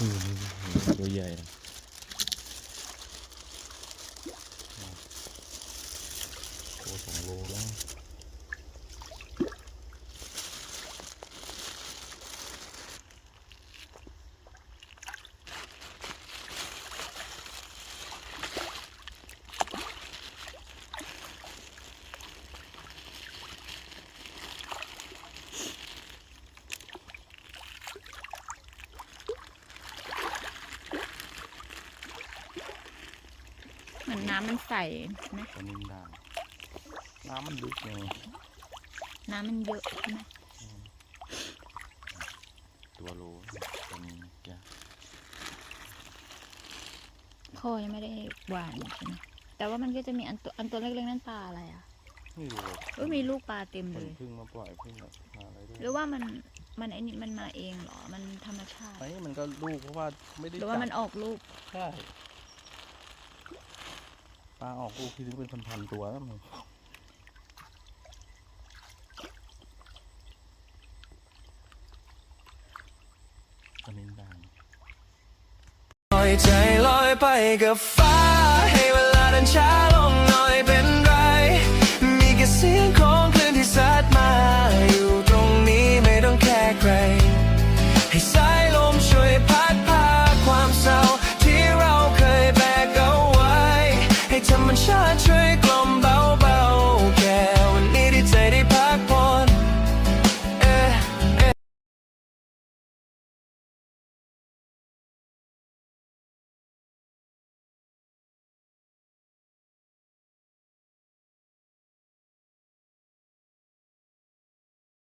嗯，好厉害。 เหมือนน้ำมันใสไหมปลานินด่างน้ำมันลึกไงน้ำมันเยอะใช่ไหมตัวโลปลานินแกะพ่อยังไม่ได้หวานใช่ไหมแต่ว่ามันก็จะมีอันตัวอันตัวเล็กๆนั่นปลาอะไรอะไม่รู้หรอกเอ้ยมีลูกปลาเต็มมัเลนยเพิ่งมาปล่อยเพิ่งแบบมาอะไรด้วยหรือว่ามันมันไอ้นี่มันมาเองเหรอ มันธรรมชาติไอ้มันก็ลูกเพราะว่าไม่ได้หรือว่าจับมันออกลูกใช่ ปลาออกลูกที่นึงเป็นพันๆตัวแล้วมึงตอนนี้ดังใจลอยไปกับฟ้าให้เวลาเดินช้า